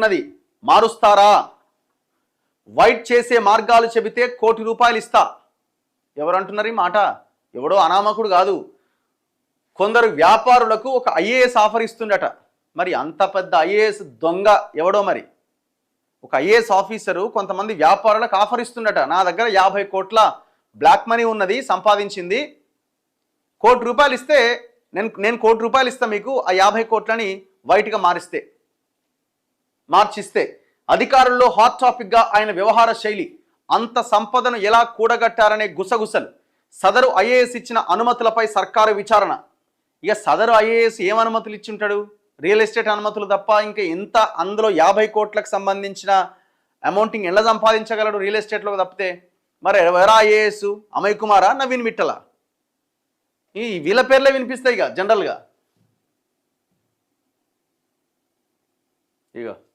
ఉన్నది. మారుస్తారా? వైట్ చేసే మార్గాలు చెబితే కోటి రూపాయలు ఇస్తా. ఎవరంటున్నారు ఈ మాట? ఎవడో అనామకుడు కాదు. కొందరు వ్యాపారులకు ఒక ఐఏఎస్ ఆఫర్ ఇస్తుండట. మరి అంత పెద్ద ఐఏఎస్ దొంగ ఎవడో మరి? ఒక ఐఏఎస్ ఆఫీసరు కొంతమంది వ్యాపారులకు ఆఫర్ ఇస్తుండట. నా దగ్గర యాభై కోట్ల బ్లాక్ మనీ ఉన్నది సంపాదించింది. కోటి రూపాయలు ఇస్తే నేను నేను కోటి రూపాయలు ఇస్తా మీకు ఆ యాభై కోట్లని వైట్గా మారిస్తే. మార్చిస్తే అధికారుల్లో హాట్ టాపిక్గా ఆయన వ్యవహార శైలి అంత సంపదను ఎలా కూడగట్టారనే గుసగుసలు. సదరు ఐఏఎస్ ఇచ్చిన అనుమతులపై సర్కారు విచారణ. ఇక సదరు ఐఏఎస్ ఏం అనుమతులు ఇచ్చింటాడు? రియల్ ఎస్టేట్ అనుమతులు తప్ప ఇంకా ఎంత అందులో యాభై కోట్లకు సంబంధించిన అమౌంటింగ్ ఎలా సంపాదించగలడు రియల్ ఎస్టేట్లో తప్పితే? మరి ఎవరా ఐఏఎస్? అమయ్ కుమారా? నవీన్ మిట్టలా? ఈ వీళ్ళ పేర్లే వినిపిస్తాయి ఇక జనరల్గా ఇగో.